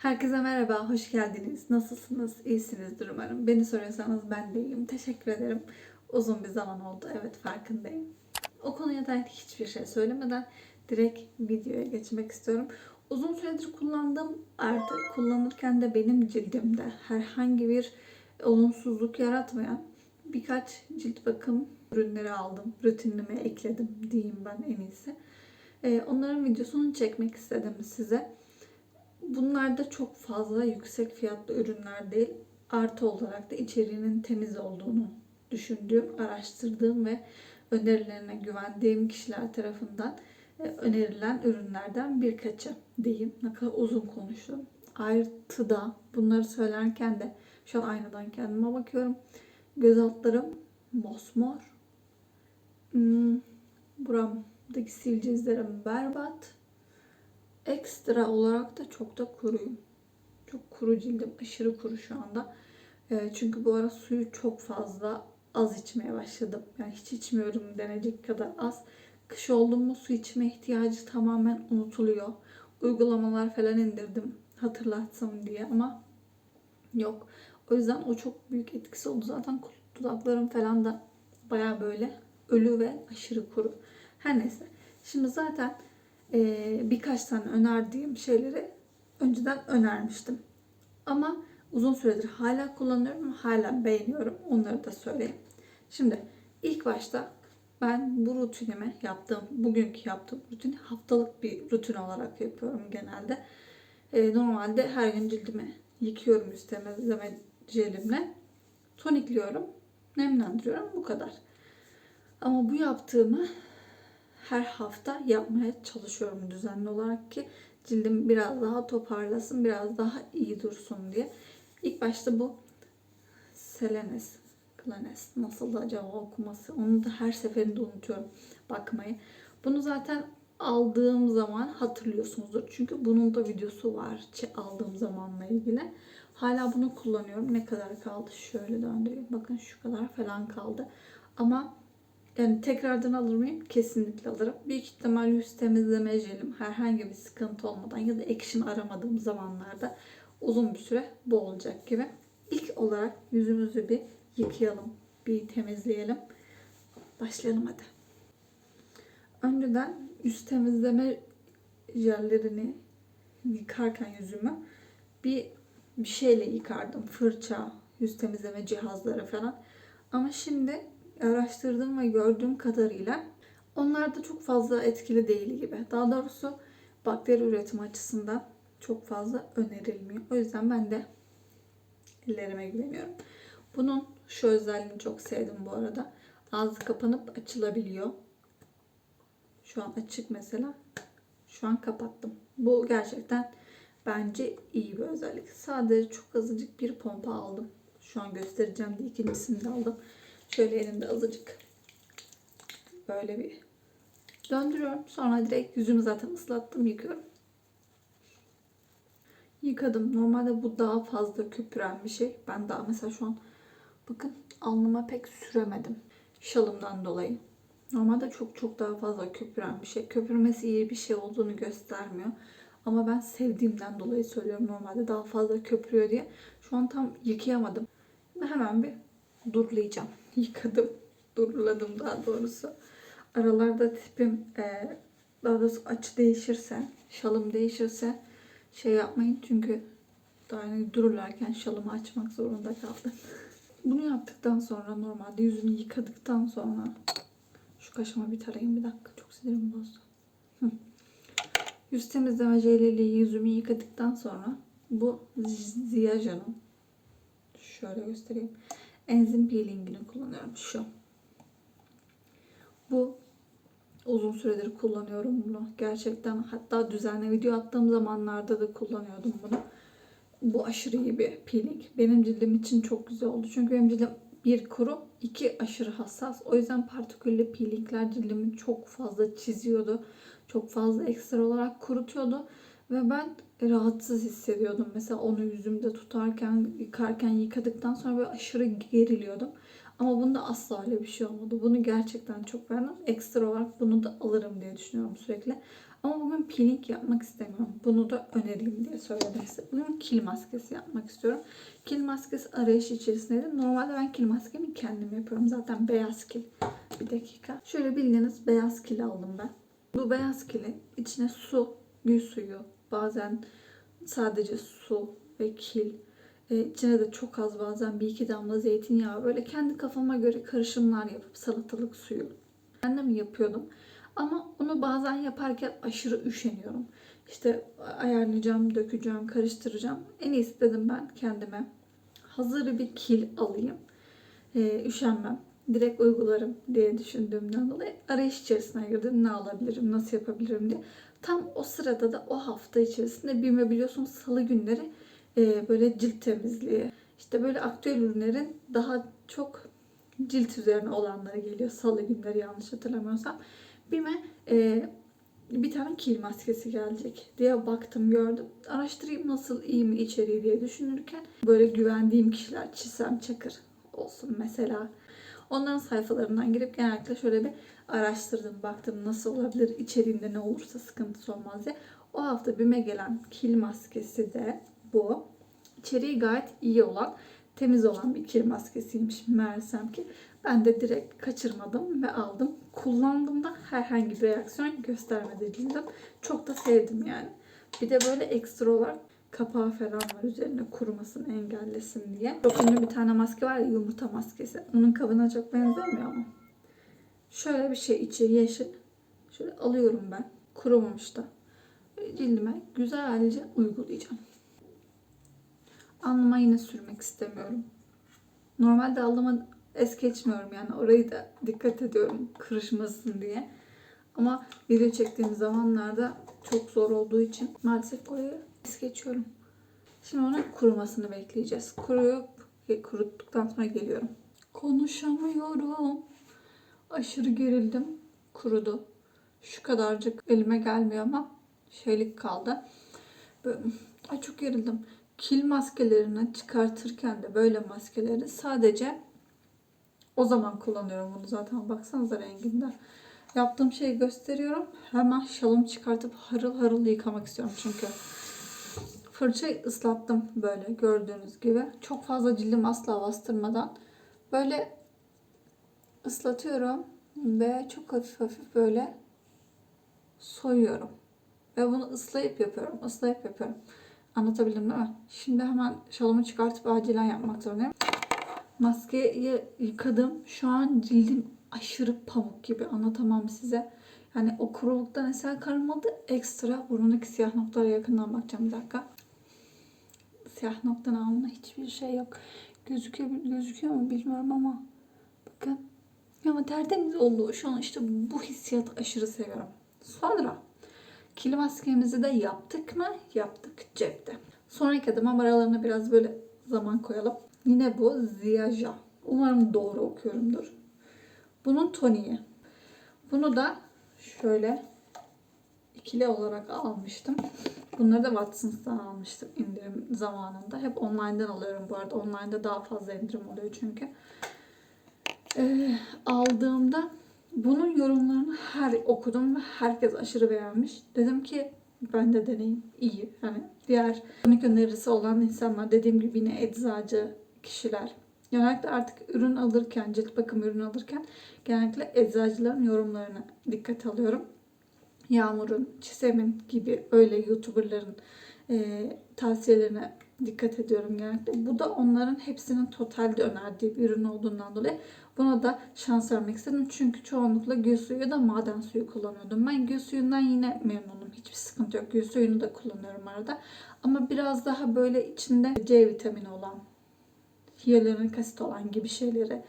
Herkese merhaba, hoş geldiniz. Nasılsınız? İyisinizdir umarım. Beni soruyorsanız ben de iyiyim. Teşekkür ederim. Uzun bir zaman oldu. Evet farkındayım. O konuya dair hiçbir şey söylemeden direkt videoya geçmek istiyorum. Uzun süredir kullandığım artık kullanırken de benim cildimde herhangi bir olumsuzluk yaratmayan birkaç cilt bakım ürünleri aldım. Rutinime ekledim diyeyim ben en iyisi. Ee, onların videosunu çekmek istedim size. Bunlar da çok fazla yüksek fiyatlı ürünler değil. Artı olarak da içeriğinin temiz olduğunu düşündüğüm, araştırdığım ve önerilerine güvendiğim kişiler tarafından e, önerilen ürünlerden birkaçı diyeyim. Ne kadar uzun konuştum. Artıda bunları söylerken de şu an aynadan kendime bakıyorum. Göz altlarım mosmor. Hmm, buramdaki sivilce izlerim berbat. Ekstra olarak da çok da kuruyum. Çok kuru cildim. Aşırı kuru şu anda. Ee, çünkü bu ara suyu çok fazla az içmeye başladım. Yani hiç içmiyorum denecek kadar az. Kış oldu mu su içme ihtiyacı tamamen unutuluyor. Uygulamalar falan indirdim hatırlatsam diye ama yok. O yüzden o çok büyük etkisi oldu. Zaten dudaklarım falan da baya böyle ölü ve aşırı kuru. Her neyse. Şimdi zaten e, birkaç tane önerdiğim şeyleri önceden önermiştim. Ama uzun süredir hala kullanıyorum, hala beğeniyorum. Onları da söyleyeyim. Şimdi ilk başta ben bu rutinimi yaptığım, bugünkü yaptığım rutini haftalık bir rutin olarak yapıyorum genelde. E, normalde her gün cildimi yıkıyorum yüz temizleme jelimle. Tonikliyorum, nemlendiriyorum bu kadar. Ama bu yaptığımı her hafta yapmaya çalışıyorum düzenli olarak ki cildim biraz daha toparlasın, biraz daha iyi dursun diye. İlk başta bu Selenes, Clanes nasıl da acaba okuması onu da her seferinde unutuyorum bakmayı. Bunu zaten aldığım zaman hatırlıyorsunuzdur. Çünkü bunun da videosu var aldığım zamanla ilgili. Hala bunu kullanıyorum. Ne kadar kaldı? Şöyle döndüreyim. Bakın şu kadar falan kaldı. Ama yani tekrardan alır mıyım? Kesinlikle alırım. Büyük ihtimal yüz temizleme jelim herhangi bir sıkıntı olmadan ya da action aramadığım zamanlarda uzun bir süre bu olacak gibi. İlk olarak yüzümüzü bir yıkayalım, bir temizleyelim. Başlayalım hadi. Önceden yüz temizleme jellerini yıkarken yüzümü bir bir şeyle yıkardım. Fırça, yüz temizleme cihazları falan. Ama şimdi araştırdığım ve gördüğüm kadarıyla onlar da çok fazla etkili değil gibi. Daha doğrusu bakteri üretimi açısından çok fazla önerilmiyor. O yüzden ben de ellerime güveniyorum. Bunun şu özelliğini çok sevdim bu arada. Ağzı kapanıp açılabiliyor. Şu an açık mesela. Şu an kapattım. Bu gerçekten bence iyi bir özellik. Sadece çok azıcık bir pompa aldım. Şu an göstereceğim diye ikincisini de aldım. Şöyle elimde azıcık böyle bir döndürüyorum. Sonra direkt yüzümü zaten ıslattım yıkıyorum. Yıkadım. Normalde bu daha fazla köpüren bir şey. Ben daha mesela şu an bakın alnıma pek süremedim. Şalımdan dolayı. Normalde çok çok daha fazla köpüren bir şey. Köpürmesi iyi bir şey olduğunu göstermiyor. Ama ben sevdiğimden dolayı söylüyorum normalde daha fazla köpürüyor diye. Şu an tam yıkayamadım. Hemen bir durlayacağım. Yıkadım. Duruladım daha doğrusu. Aralarda tipim e, daha doğrusu açı değişirse, şalım değişirse şey yapmayın çünkü daha yeni dururlarken şalımı açmak zorunda kaldım. Bunu yaptıktan sonra normalde yüzünü yıkadıktan sonra şu kaşıma bir tarayayım bir dakika çok sinirim bozdu. Yüz temizleme jeliyle yüzümü yıkadıktan sonra bu Ziyaja'nın şöyle göstereyim. Enzim peelingini kullanıyorum şu. Bu uzun süredir kullanıyorum bunu. Gerçekten hatta düzenli video attığım zamanlarda da kullanıyordum bunu. Bu aşırı iyi bir peeling. Benim cildim için çok güzel oldu. Çünkü benim cildim bir kuru, iki aşırı hassas. O yüzden partiküllü peelingler cildimi çok fazla çiziyordu. Çok fazla ekstra olarak kurutuyordu. Ve ben rahatsız hissediyordum. Mesela onu yüzümde tutarken, yıkarken, yıkadıktan sonra böyle aşırı geriliyordum. Ama bunda asla öyle bir şey olmadı. Bunu gerçekten çok beğendim. Ekstra olarak bunu da alırım diye düşünüyorum sürekli. Ama bugün peeling yapmak istemiyorum. Bunu da önereyim diye söyledim size. Bugün kil maskesi yapmak istiyorum. Kil maskesi arayış içerisindeydi. Normalde ben kil maskemi kendim yapıyorum. Zaten beyaz kil. Bir dakika. Şöyle bildiğiniz beyaz kil aldım ben. Bu beyaz kilin içine su, gül suyu, bazen sadece su ve kil. E, içine de çok az bazen bir iki damla zeytinyağı böyle kendi kafama göre karışımlar yapıp salatalık suyu. Kendim yapıyordum. Ama onu bazen yaparken aşırı üşeniyorum. İşte ayarlayacağım, dökeceğim, karıştıracağım. En iyisi dedim ben kendime. Hazır bir kil alayım. Ee, üşenmem. Direkt uygularım diye düşündüğümden dolayı arayış içerisine girdim. Ne alabilirim, nasıl yapabilirim diye. Tam o sırada da o hafta içerisinde BİM'e biliyorsunuz salı günleri e, böyle cilt temizliği. İşte böyle aktüel ürünlerin daha çok cilt üzerine olanları geliyor. Salı günleri yanlış hatırlamıyorsam. BİM'e e, bir tane kil maskesi gelecek diye baktım gördüm. Araştırayım nasıl iyi mi içeriği diye düşünürken böyle güvendiğim kişiler Çisem Çakır olsun mesela. Onların sayfalarından girip genellikle şöyle bir araştırdım. Baktım nasıl olabilir içeriğinde ne olursa sıkıntısı olmaz diye. O hafta BİM'e gelen kil maskesi de bu. İçeriği gayet iyi olan, temiz olan bir kil maskesiymiş meğersem ki. Ben de direkt kaçırmadım ve aldım. Kullandığımda herhangi bir reaksiyon göstermedi cildim. Çok da sevdim yani. Bir de böyle ekstra olarak kapağı falan var üzerine kurumasını engellesin diye. Çok ünlü bir tane maske var ya yumurta maskesi. Onun kabına çok benzemiyor ama. Şöyle bir şey içi yeşil. Şöyle alıyorum ben. Kurumamış da. Cildime güzelce uygulayacağım. Alnıma yine sürmek istemiyorum. Normalde alnıma es geçmiyorum yani orayı da dikkat ediyorum kırışmasın diye. Ama video çektiğim zamanlarda çok zor olduğu için maalesef orayı es geçiyorum. Şimdi onun kurumasını bekleyeceğiz. Kuruyup kuruttuktan sonra geliyorum. Konuşamıyorum. Aşırı gerildim. Kurudu. Şu kadarcık elime gelmiyor ama şeylik kaldı. Böyle, ay çok gerildim. Kil maskelerini çıkartırken de böyle maskeleri sadece o zaman kullanıyorum bunu zaten. Baksanıza renginden. Yaptığım şeyi gösteriyorum. Hemen şalımı çıkartıp harıl harıl yıkamak istiyorum çünkü. Fırçayı ıslattım böyle gördüğünüz gibi. Çok fazla cildim asla bastırmadan. Böyle ıslatıyorum ve çok hafif hafif böyle soyuyorum. Ve bunu ıslayıp yapıyorum. ıslayıp yapıyorum. Anlatabildim değil mi? Şimdi hemen şalımı çıkartıp acilen yapmak zorundayım. Maskeyi yıkadım. Şu an cildim aşırı pamuk gibi. Anlatamam size. Yani o kuruluktan eser kalmadı. Ekstra burnundaki siyah noktalara yakından bakacağım bir dakika. Siyah noktanın altında hiçbir şey yok. Gözüküyor, gözüküyor mu bilmiyorum ama bakın. Ama tertemiz oldu. Şu an işte bu hissiyatı aşırı seviyorum. Sonra kil maskemizi de yaptık mı? Yaptık cepte. Sonraki adıma aralarına biraz böyle zaman koyalım. Yine bu Ziyaja. Umarım doğru okuyorumdur. Bunun toniği. Bunu da şöyle ikili olarak almıştım. Bunları da Watsons'tan almıştım indirim zamanında. Hep online'dan alıyorum bu arada. Online'da daha fazla indirim oluyor çünkü. Ee, aldığımda bunun yorumlarını her okudum ve herkes aşırı beğenmiş. Dedim ki ben de deneyim. iyi. Hani diğer tonik önerisi olan insanlar dediğim gibi yine eczacı kişiler. Genellikle artık ürün alırken, cilt bakım ürünü alırken genellikle eczacıların yorumlarına dikkat alıyorum. Yağmur'un, Çisem'in gibi öyle YouTuber'ların e, tavsiyelerine dikkat ediyorum genellikle. Bu da onların hepsinin totalde önerdiği bir ürün olduğundan dolayı buna da şans vermek istedim. Çünkü çoğunlukla gül suyu da maden suyu kullanıyordum. Ben gül suyundan yine memnunum. Hiçbir sıkıntı yok. Gül suyunu da kullanıyorum arada. Ama biraz daha böyle içinde C vitamini olan, hyaluronik asit olan gibi şeyleri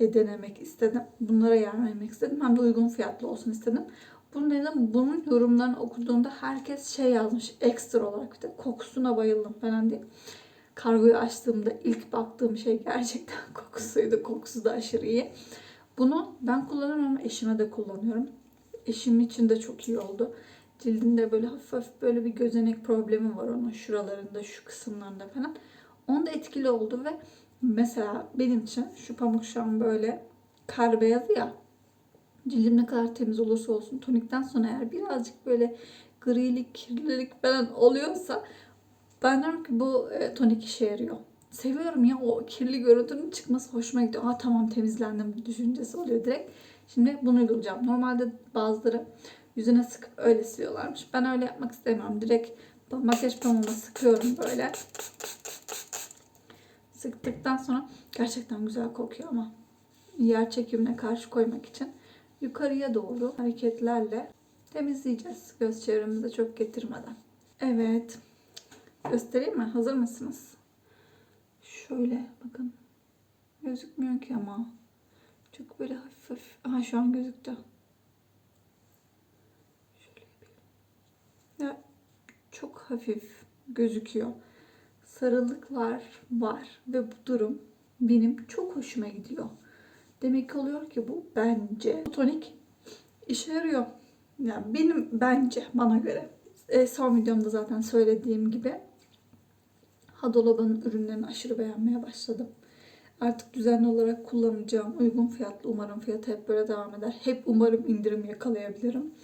e, denemek istedim. Bunlara yer vermek istedim. Hem de uygun fiyatlı olsun istedim. Bu neden bunun yorumlarını okuduğumda herkes şey yazmış ekstra olarak işte kokusuna bayıldım falan diye. Kargoyu açtığımda ilk baktığım şey gerçekten kokusuydu. Kokusu da aşırı iyi. Bunu ben kullanıyorum ama eşime de kullanıyorum. Eşim için de çok iyi oldu. Cildinde böyle hafif hafif böyle bir gözenek problemi var onun şuralarında, şu kısımlarında falan. Onda etkili oldu ve mesela benim için şu pamuk şu an böyle kar beyazı ya. Cildim ne kadar temiz olursa olsun tonikten sonra eğer birazcık böyle grilik, kirlilik falan oluyorsa ben diyorum ki bu e, tonik işe yarıyor. Seviyorum ya o kirli görüntünün çıkması hoşuma gidiyor. Aa tamam temizlendim düşüncesi oluyor direkt. Şimdi bunu uygulayacağım. Normalde bazıları yüzüne sıkıp öyle siliyorlarmış. Ben öyle yapmak istemiyorum. Direkt makyaj pamuğuna sıkıyorum böyle. Sıktıktan sonra gerçekten güzel kokuyor ama yer çekimine karşı koymak için yukarıya doğru hareketlerle temizleyeceğiz. Göz çevremize çok getirmeden. Evet. Göstereyim mi? Hazır mısınız? Şöyle bakın. Gözükmüyor ki ama. Çok böyle hafif hafif. Aha şu an gözüktü. Şöyle. Ya çok hafif gözüküyor. Sarılıklar var ve bu durum benim çok hoşuma gidiyor. Demek ki oluyor ki bu bence bu tonik işe yarıyor. Yani benim bence bana göre. E, son videomda zaten söylediğim gibi Hadolaba'nın ürünlerini aşırı beğenmeye başladım. Artık düzenli olarak kullanacağım. Uygun fiyatlı. Umarım fiyatı hep böyle devam eder. Hep umarım indirim yakalayabilirim.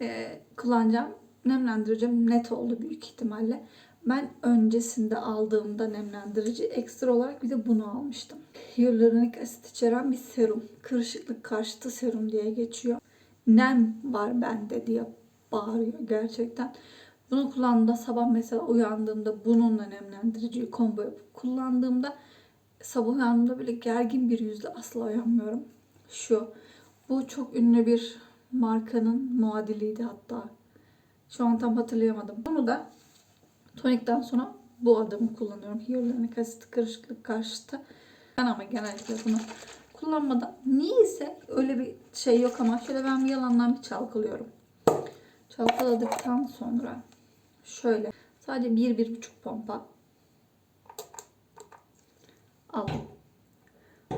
E, kullanacağım. Nemlendireceğim. Net oldu büyük ihtimalle. Ben öncesinde aldığımda nemlendirici ekstra olarak bir de bunu almıştım. Hyaluronik asit içeren bir serum. Kırışıklık karşıtı serum diye geçiyor. Nem var bende diye bağırıyor gerçekten. Bunu kullandığımda sabah mesela uyandığımda bununla nemlendiriciyi combo yapıp kullandığımda sabah uyandığımda böyle gergin bir yüzle asla uyanmıyorum. Şu. Bu çok ünlü bir markanın muadiliydi hatta. Şu an tam hatırlayamadım. Bunu da tonikten sonra bu adamı kullanıyorum. Hyaluronik asit kırışıklık karşıtı. Ben ama genellikle bunu kullanmadan niyeyse öyle bir şey yok ama şöyle ben bir yalandan bir çalkalıyorum. Çalkaladıktan sonra şöyle sadece bir, bir buçuk pompa aldım.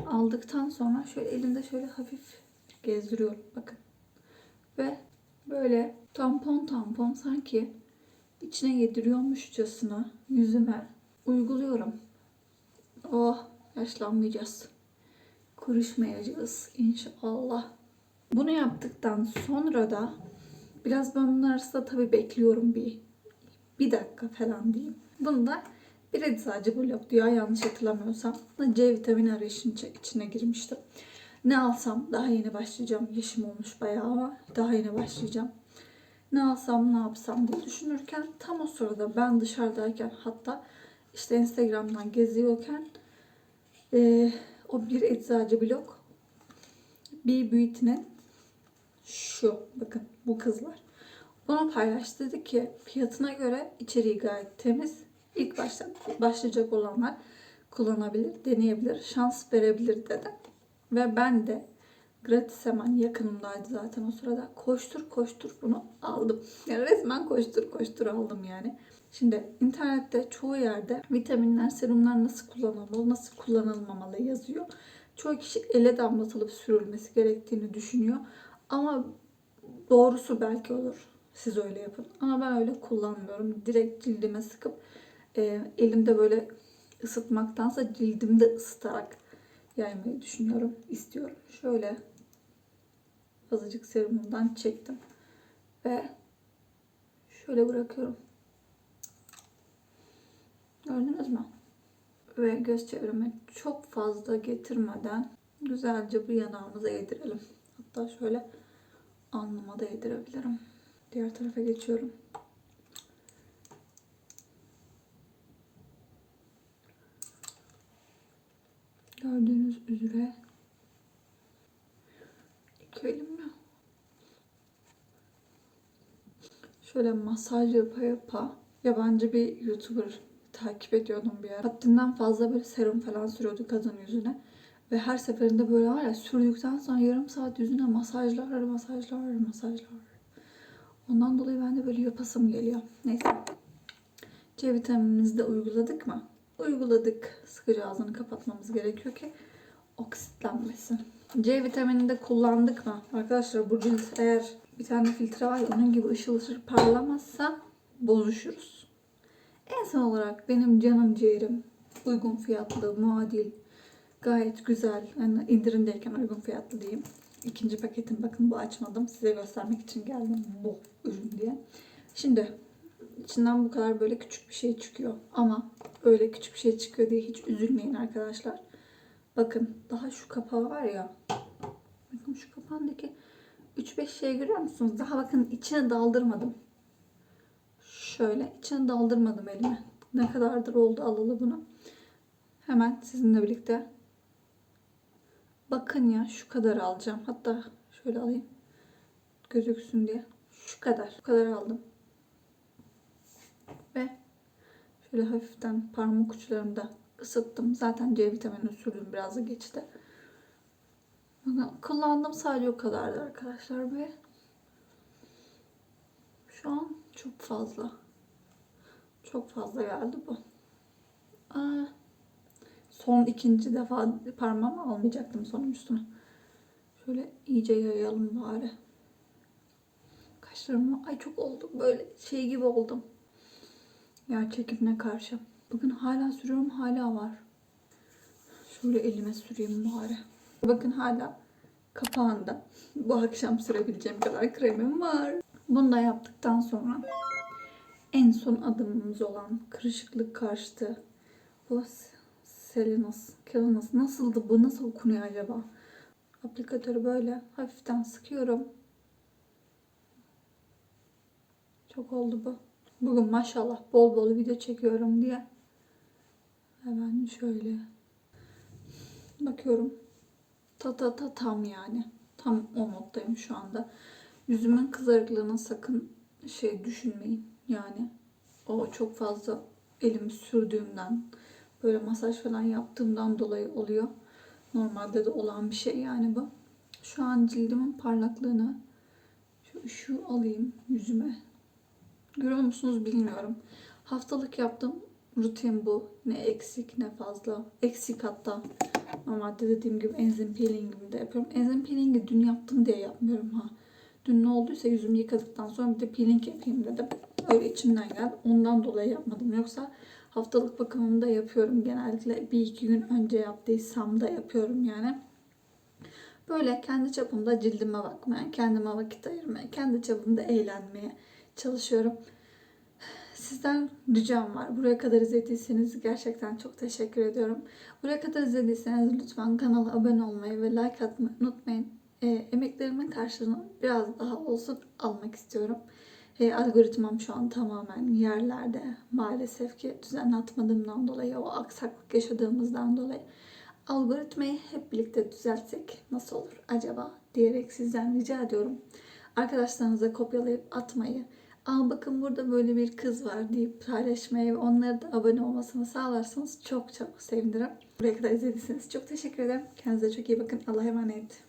Aldıktan sonra şöyle elimde şöyle hafif gezdiriyorum bakın. Ve böyle tampon tampon sanki içine yediriyormuşçasına yüzüme uyguluyorum. Oh yaşlanmayacağız. Kuruşmayacağız inşallah. Bunu yaptıktan sonra da biraz ben bunun arasında tabii bekliyorum bir bir dakika falan diyeyim. Bunu da bir eczacı blok diyor yanlış hatırlamıyorsam. C vitamini arayışının içine girmiştim. Ne alsam daha yeni başlayacağım. Yaşım olmuş bayağı ama daha yeni başlayacağım. Ne alsam ne yapsam diye düşünürken tam o sırada ben dışarıdayken hatta işte Instagram'dan geziyorken e, o bir eczacı blok bir Beauty'nin şu bakın bu kızlar. Bunu paylaştı dedi ki fiyatına göre içeriği gayet temiz. İlk başta başlayacak olanlar kullanabilir, deneyebilir, şans verebilir dedi. Ve ben de gratis hemen yakınımdaydı zaten o sırada. Koştur koştur bunu aldım. Yani resmen koştur koştur aldım yani. Şimdi internette çoğu yerde vitaminler, serumlar nasıl kullanılmalı, nasıl kullanılmamalı yazıyor. Çoğu kişi ele damlatılıp sürülmesi gerektiğini düşünüyor. Ama doğrusu belki olur. Siz öyle yapın. Ama ben öyle kullanmıyorum. Direkt cildime sıkıp e, elimde böyle ısıtmaktansa cildimde ısıtarak yaymayı düşünüyorum, istiyorum. Şöyle azıcık serumumdan çektim ve şöyle bırakıyorum. Gördünüz mü? Ve göz çevreme çok fazla getirmeden güzelce bu yanağımıza yedirelim. Hatta şöyle alnıma da yedirebilirim. Diğer tarafa geçiyorum. Gördüğünüz üzere iki elimle şöyle masaj yapa yapa yabancı bir YouTuber takip ediyordum bir ara. Haddinden fazla böyle serum falan sürüyordu kadın yüzüne. Ve her seferinde böyle var ya sürdükten sonra yarım saat yüzüne masajlar, masajlar, masajlar. Ondan dolayı ben de böyle yapasım geliyor. Neyse. C vitaminimizi de uyguladık mı? Uyguladık. Sıkıcı ağzını kapatmamız gerekiyor ki oksitlenmesin. C vitaminini de kullandık mı? Arkadaşlar bu cilt eğer bir tane filtre var ya onun gibi ışıl ışıl parlamazsa bozuşuruz. En son olarak benim canım ciğerim uygun fiyatlı, muadil, gayet güzel. Yani indirimdeyken uygun fiyatlı diyeyim. İkinci paketim bakın bu açmadım. Size göstermek için geldim bu ürün diye. Şimdi içinden bu kadar böyle küçük bir şey çıkıyor. Ama öyle küçük bir şey çıkıyor diye hiç üzülmeyin arkadaşlar. Bakın daha şu kapağı var ya. Bakın şu kapağındaki 3-5 şey görüyor musunuz? Daha bakın içine daldırmadım. Şöyle içine daldırmadım elime. Ne kadardır oldu alalı bunu. Hemen sizinle birlikte bakın ya şu kadar alacağım. Hatta şöyle alayım. Gözüksün diye. Şu kadar. Bu kadar aldım. Ve şöyle hafiften parmak uçlarımda ısıttım. Zaten C vitamini sürdüm biraz da geçti. Kullandım sadece o kadardı arkadaşlar ve şu an çok fazla. Çok fazla geldi bu. Aa, son ikinci defa parmağımı almayacaktım sonuncusunu. Şöyle iyice yayalım bari. Kaşlarıma ay çok oldu böyle şey gibi oldum. Yer çekimine karşı. Bakın hala sürüyorum hala var. Şöyle elime süreyim bari. Bakın hala kapağında. Bu akşam sürebileceğim kadar kremim var. Bunu da yaptıktan sonra en son adımımız olan kırışıklık karşıtı bu Selinas, Kelinas nasıldı bu? Nasıl okunuyor acaba? Aplikatörü böyle hafiften sıkıyorum. Çok oldu bu. Bugün maşallah bol bol video çekiyorum diye. Hemen şöyle bakıyorum. Ta ta ta tam yani. Tam o moddayım şu anda. Yüzümün kızarıklığına sakın şey düşünmeyin. Yani o çok fazla elimi sürdüğümden böyle masaj falan yaptığımdan dolayı oluyor. Normalde de olan bir şey yani bu. Şu an cildimin parlaklığını şu, şu alayım yüzüme. Görüyor musunuz bilmiyorum. Haftalık yaptığım rutin bu. Ne eksik ne fazla. Eksik hatta. Normalde dediğim gibi enzim peelingimi de yapıyorum. Enzim peelingi dün yaptım diye yapmıyorum ha. Dün ne olduysa yüzümü yıkadıktan sonra bir de peeling yapayım dedim. Öyle içimden geldi. Ondan dolayı yapmadım. Yoksa haftalık bakımımı da yapıyorum. Genellikle bir iki gün önce yaptıysam da yapıyorum yani. Böyle kendi çapımda cildime bakmaya, kendime vakit ayırmaya, kendi çapımda eğlenmeye çalışıyorum. Sizden ricam var. Buraya kadar izlediyseniz gerçekten çok teşekkür ediyorum. Buraya kadar izlediyseniz lütfen kanala abone olmayı ve like atmayı unutmayın. E, emeklerimin karşılığını biraz daha olsun almak istiyorum. E, algoritmam şu an tamamen yerlerde. Maalesef ki düzen atmadığımdan dolayı, o aksaklık yaşadığımızdan dolayı algoritmayı hep birlikte düzeltsek nasıl olur acaba diyerek sizden rica ediyorum. Arkadaşlarınıza kopyalayıp atmayı, Aa bakın burada böyle bir kız var deyip paylaşmayı ve onlara da abone olmasını sağlarsanız çok çok sevinirim. Buraya kadar izlediyseniz çok teşekkür ederim. Kendinize çok iyi bakın. Allah'a emanet.